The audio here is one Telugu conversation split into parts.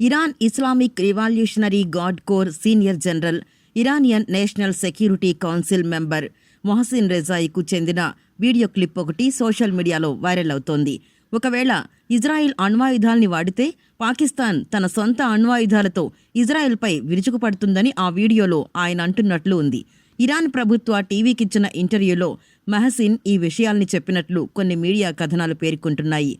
Iran Islamic revolutionary guard corps senior general Iranian national security council member Mohsin రెజాయికు చెందిన వీడియో క్లిప్ ఒకటి సోషల్ మీడియాలో వైరల్ అవుతోంది. ఒకవేళ ఇజ్రాయిల్ అణ్వాయుధాల్ని వాడితే పాకిస్తాన్ తన సొంత అణ్వాయుధాలతో ఇజ్రాయెల్పై విరుచుకుపడుతుందని ఆ వీడియోలో ఆయన అంటున్నట్లు ఉంది. ఇరాన్ ప్రభుత్వ టీవీకిచ్చిన ఇంటర్వ్యూలో మహసిన్ ఈ విషయాల్ని చెప్పినట్లు కొన్ని మీడియా కథనాలు పేర్కొంటున్నాయి.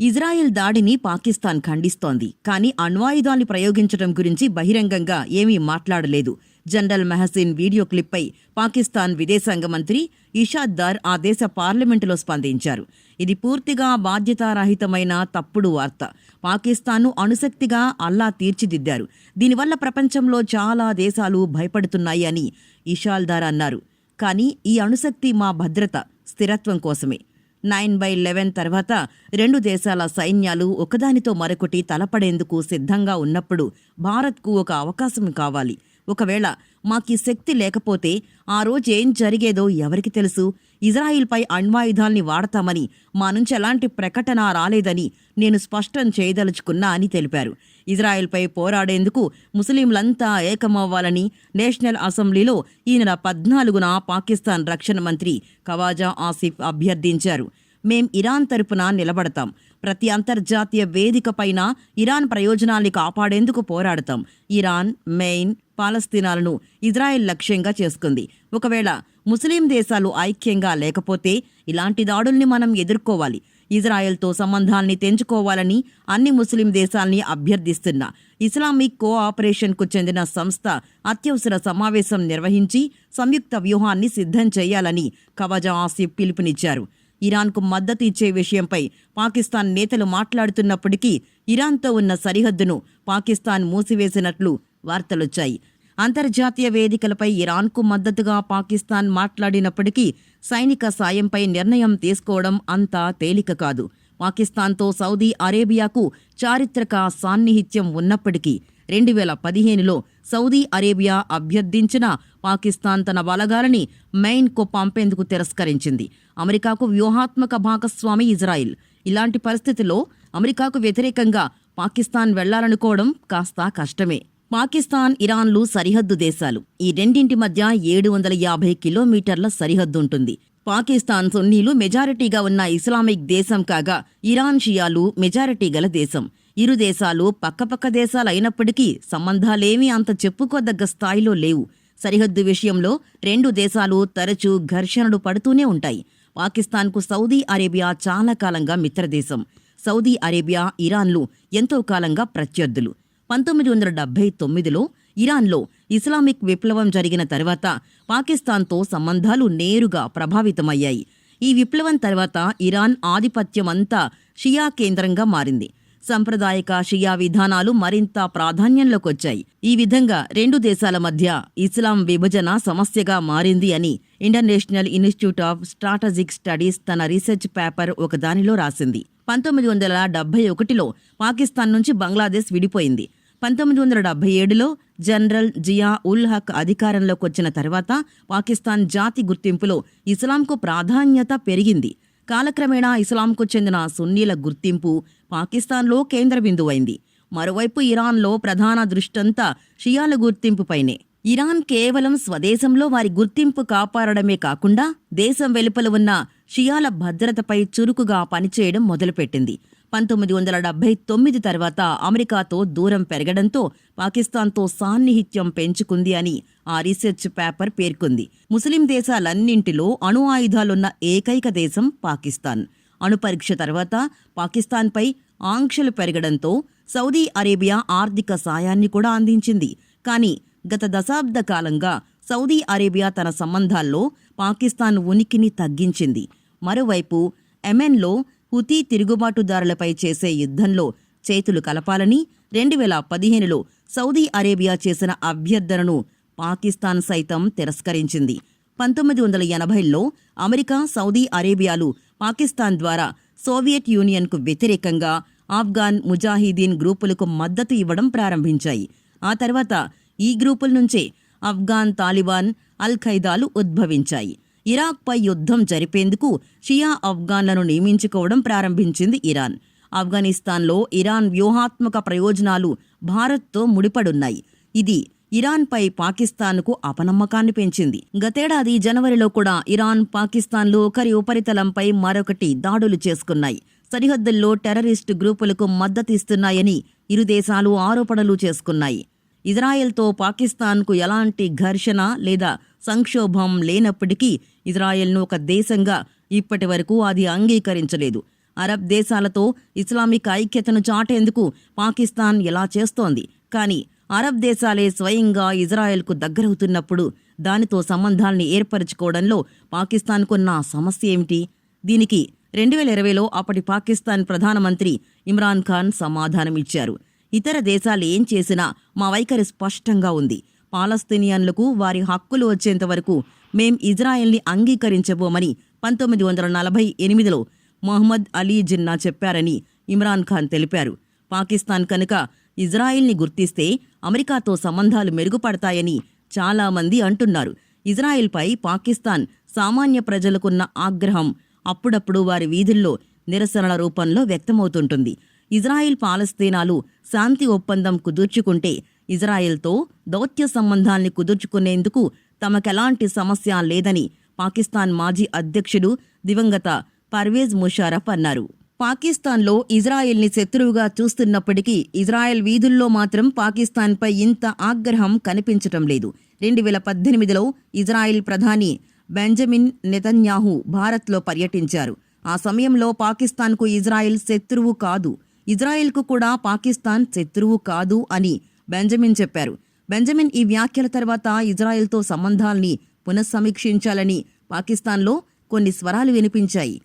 ఇజ్రాయెల్ దాడిని పాకిస్తాన్ ఖండిస్తోంది. కానీ అణ్వాయుధాల్ని ప్రయోగించడం గురించి బహిరంగంగా ఏమీ మాట్లాడలేదు. జనరల్ మెహసిన్ వీడియో క్లిప్పై పాకిస్తాన్ విదేశాంగ మంత్రి ఇషాద్ దార్ ఆ దేశ పార్లమెంటులో స్పందించారు. ఇది పూర్తిగా బాధ్యతారహితమైన తప్పుడు వార్త. పాకిస్తాన్ను అణుశక్తిగా అల్లా తీర్చిదిద్దారు. దీనివల్ల ప్రపంచంలో చాలా దేశాలు భయపడుతున్నాయి అని ఇషాల్ దార్ అన్నారు. కానీ ఈ అణుశక్తి మా భద్రత స్థిరత్వం కోసమే. నైన్ బై లెవెన్ తర్వాత రెండు దేశాల సైన్యాలు ఒకదానితో మరొకటి తలపడేందుకు సిద్ధంగా ఉన్నప్పుడు భారత్కు ఒక అవకాశం కావాలి. ఒకవేళ మాకీ శక్తి లేకపోతే ఆ రోజు ఏం జరిగేదో ఎవరికి తెలుసు? ఇజ్రాయిల్పై అణ్వాయుధాల్ని వాడతామని మా నుంచి ఎలాంటి ప్రకటన రాలేదని నేను స్పష్టం చేయదలుచుకున్నా అని తెలిపారు. ఇజ్రాయిల్పై పోరాడేందుకు ముస్లింలంతా ఏకమవ్వాలని నేషనల్ అసెంబ్లీలో ఈ నెల పద్నాలుగున పాకిస్తాన్ రక్షణ మంత్రి కవాజా ఆసిఫ్ అభ్యర్థించారు. మేం ఇరాన్ తరపున నిలబడతాం. ప్రతి అంతర్జాతీయ వేదికపైన ఇరాన్ ప్రయోజనాల్ని కాపాడేందుకు పోరాడతాం. ఇరాన్ మెయిన్ పాలస్తీనాలను ఇజ్రాయెల్ లక్ష్యంగా చేసుకుంది. ఒకవేళ ముస్లిం దేశాలు ఐక్యంగా లేకపోతే ఇలాంటి దాడుల్ని మనం ఎదుర్కోవాలి. ఇజ్రాయెల్తో సంబంధాల్ని తెంచుకోవాలని అన్ని ముస్లిం దేశాల్ని అభ్యర్థిస్తున్నా ఇస్లామిక్ కోఆపరేషన్కు చెందిన సంస్థ అత్యవసర సమావేశం నిర్వహించి సంయుక్త వ్యూహాన్ని సిద్ధం చేయాలని కవజా ఆసిఫ్ పిలుపునిచ్చారు. ఇరాన్కు మద్దతు ఇచ్చే విషయంపై పాకిస్తాన్ నేతలు మాట్లాడుతున్నప్పటికీ ఇరాన్తో ఉన్న సరిహద్దును పాకిస్తాన్ మూసివేసినట్లు వార్తలొచ్చాయి. అంతర్జాతీయ వేదికలపై ఇరాన్కు మద్దతుగా పాకిస్తాన్ మాట్లాడినప్పటికీ సైనిక సాయంపై నిర్ణయం తీసుకోవడం అంత తేలిక కాదు. పాకిస్తాన్తో సౌదీ అరేబియాకు చారిత్రక సాన్నిహిత్యం ఉన్నప్పటికీ రెండు వేల పదిహేనులో సౌదీ అరేబియా అభ్యర్థించిన పాకిస్తాన్ తన బలగాలని మెయిన్కు పంపేందుకు తిరస్కరించింది. అమెరికాకు వ్యూహాత్మక భాగస్వామి ఇజ్రాయిల్. ఇలాంటి పరిస్థితిలో అమెరికాకు వ్యతిరేకంగా పాకిస్తాన్ వెళ్ళాలనుకోవడం కాస్త కష్టమే. పాకిస్తాన్ ఇరాన్లు సరిహద్దు దేశాలు. ఈ రెండింటి మధ్య ఏడు వందల యాభై కిలోమీటర్ల సరిహద్దు ఉంటుంది. పాకిస్తాన్ సున్నీలు మెజారిటీగా ఉన్న ఇస్లామిక్ దేశం కాగా ఇరాన్ షియాలు మెజారిటీ గల దేశం. ఇరు దేశాలు పక్కపక్క దేశాలైనప్పటికీ సంబంధాలేమీ అంత చెప్పుకోదగ్గ స్థాయిలో లేవు. సరిహద్దు విషయంలో రెండు దేశాలు తరచూ ఘర్షణలు పడుతూనే ఉంటాయి. పాకిస్తాన్కు సౌదీ అరేబియా చాలా కాలంగా మిత్రదేశం. సౌదీ అరేబియా ఇరాన్లు ఎంతో కాలంగా ప్రత్యర్థులు. పంతొమ్మిది వందల డెబ్బై తొమ్మిదిలో ఇరాన్లో ఇస్లామిక్ విప్లవం జరిగిన తర్వాత పాకిస్తాన్తో సంబంధాలు నేరుగా ప్రభావితమయ్యాయి. ఈ విప్లవం తర్వాత ఇరాన్ ఆధిపత్యమంతా షియా కేంద్రంగా మారింది. సంప్రదాయక షియా విధానాలు మరింత ప్రాధాన్యంలోకొచ్చాయి. ఈ విధంగా రెండు దేశాల మధ్య ఇస్లాం విభజన సమస్యగా మారింది అని international institute of strategic studies తన రీసెర్చ్ పేపర్ ఒకదానిలో రాసింది. పంతొమ్మిది వందల డెబ్బై ఒకటిలో పాకిస్తాన్ నుంచి బంగ్లాదేశ్ విడిపోయింది. పంతొమ్మిది వందల డెబ్బై ఏడులో జనరల్ జియా ఉల్ హక్ అధికారంలోకి వచ్చిన తర్వాత పాకిస్తాన్ జాతి గుర్తింపులో ఇస్లాంకు ప్రాధాన్యత పెరిగింది. కాలక్రమేణా ఇస్లాంకు చెందిన సున్నీల గుర్తింపు పాకిస్తాన్లో కేంద్ర బిందువైంది. మరోవైపు ఇరాన్లో ప్రధాన దృష్టంతా షియాల గుర్తింపుపైనే. ఇరాన్ కేవలం స్వదేశంలో వారి గుర్తింపు కాపాడడమే కాకుండా దేశం వెలుపల ఉన్న షియాల భద్రతపై చురుకుగా పనిచేయడం మొదలుపెట్టింది. పంతొమ్మిది వందల డెబ్బై తొమ్మిది తర్వాత అమెరికాతో దూరం పెరగడంతో పాకిస్తాన్తో సాన్నిహిత్యం పెంచుకుంది అని ఆ రీసెర్చ్ పేపర్ పేర్కొంది. ముస్లిం దేశాలన్నింటిలో అణు ఆయుధాలున్న ఏకైక దేశం పాకిస్తాన్. అణుపరీక్ష తర్వాత పాకిస్తాన్పై ఆంక్షలు పెరగడంతో సౌదీ అరేబియా ఆర్థిక సాయాన్ని కూడా అందించింది. కానీ గత దశాబ్ద కాలంగా సౌదీ అరేబియా తన సంబంధాల్లో పాకిస్తాన్ ఉనికిని తగ్గించింది. మరోవైపు ఎమెన్లో హుతీ తిరుగుబాటుదారులపై చేసే యుద్ధంలో చేతులు కలపాలని రెండు వేల పదిహేనులో సౌదీ అరేబియా చేసిన అభ్యర్థనను పాకిస్తాన్ సైతం తిరస్కరించింది. పంతొమ్మిది వందల ఎనభైలో అమెరికా సౌదీ అరేబియాలు పాకిస్తాన్ ద్వారా సోవియట్ యూనియన్కు వ్యతిరేకంగా ఆఫ్ఘాన్ ముజాహిదీన్ గ్రూపులకు మద్దతు ఇవ్వడం ప్రారంభించాయి. ఆ తర్వాత ఈ గ్రూపుల నుంచే ఆఫ్ఘాన్ తాలిబాన్ అల్ ఖైదాలు ఉద్భవించాయి ఇరాక్పై యుద్ధం జరిపేందుకు షియా ఆఫ్ఘాన్లను నియమించుకోవడం ప్రారంభించింది ఇరాన్. ఆఫ్ఘనిస్తాన్లో ఇరాన్ వ్యూహాత్మక ప్రయోజనాలు భారత్తో ముడిపడున్నాయి. ఇది ఇరాన్పై పాకిస్తాన్కు అపనమ్మకాన్ని పెంచింది. గతేడాది జనవరిలో కూడా ఇరాన్ పాకిస్తాన్లు ఒకరి ఉపరితలంపై మరొకటి దాడులు చేసుకున్నాయి. సరిహద్దుల్లో టెర్రరిస్టు గ్రూపులకు మద్దతిస్తున్నాయని ఇరు దేశాలు ఆరోపణలు చేసుకున్నాయి. ఇజ్రాయెల్తో పాకిస్తాన్కు ఎలాంటి ఘర్షణ లేదా సంక్షోభం లేనప్పటికీ ఇజ్రాయెల్ను ఒక దేశంగా ఇప్పటి వరకు అది అంగీకరించలేదు. అరబ్ దేశాలతో ఇస్లామిక్ ఐక్యతను చాటేందుకు పాకిస్తాన్ ఎలా చేస్తోంది? కానీ అరబ్ దేశాలే స్వయంగా ఇజ్రాయెల్కు దగ్గరవుతున్నప్పుడు దానితో సంబంధాల్ని ఏర్పరచుకోవడంలో పాకిస్తాన్కున్న సమస్య ఏమిటి? దీనికి రెండు వేల ఇరవైలో అప్పటి పాకిస్తాన్ ప్రధానమంత్రి ఇమ్రాన్ ఖాన్ సమాధానమిచ్చారు. ఇతర దేశాలు ఏం చేసినా మా వైఖరి స్పష్టంగా ఉంది. పాలస్తీనియన్లకు వారి హక్కులు వచ్చేంత వరకు మేం ఇజ్రాయెల్ని అంగీకరించబోమని పంతొమ్మిది వందల నలభై ఎనిమిదిలో మొహమ్మద్ అలీ జిన్నా చెప్పారని ఇమ్రాన్ ఖాన్ తెలిపారు. పాకిస్తాన్ కనుక ఇజ్రాయెల్ని గుర్తిస్తే అమెరికాతో సంబంధాలు మెరుగుపడతాయని చాలామంది అంటున్నారు. ఇజ్రాయెల్పై పాకిస్తాన్ సామాన్య ప్రజలకున్న ఆగ్రహం అప్పుడప్పుడు వారి వీధుల్లో నిరసనల రూపంలో వ్యక్తమవుతుంటుంది. ఇజ్రాయెల్ పాలస్తీనాలు శాంతి ఒప్పందం కుదుర్చుకుంటే ఇజ్రాయెల్తో దౌత్య సంబంధాల్ని కుదుర్చుకునేందుకు తమకెలాంటి సమస్య లేదని పాకిస్తాన్ మాజీ అధ్యక్షుడు దివంగత పర్వేజ్ ముషారఫ్ అన్నారు. పాకిస్తాన్లో ఇజ్రాయెల్ని శత్రువుగా చూస్తున్నప్పటికీ ఇజ్రాయెల్ వీధుల్లో మాత్రం పాకిస్తాన్పై ఇంత ఆగ్రహం కనిపించటం లేదు. రెండు వేల పద్దెనిమిదిలో ఇజ్రాయెల్ ప్రధాని బెంజమిన్ నెతన్యాహు భారత్లో పర్యటించారు. ఆ సమయంలో పాకిస్తాన్కు ఇజ్రాయెల్ శత్రువు కాదు. ఇజ్రాయెల్కు కూడా పాకిస్తాన్ శత్రువు కాదు అని బెంజమిన్ చెప్పారు. బెంజమిన్ ఈ వ్యాఖ్యల తర్వాత ఇజ్రాయెల్తో సంబంధాల్ని పునఃసమీక్షించాలని పాకిస్తాన్లో కొన్ని స్వరాలు వినిపించాయి.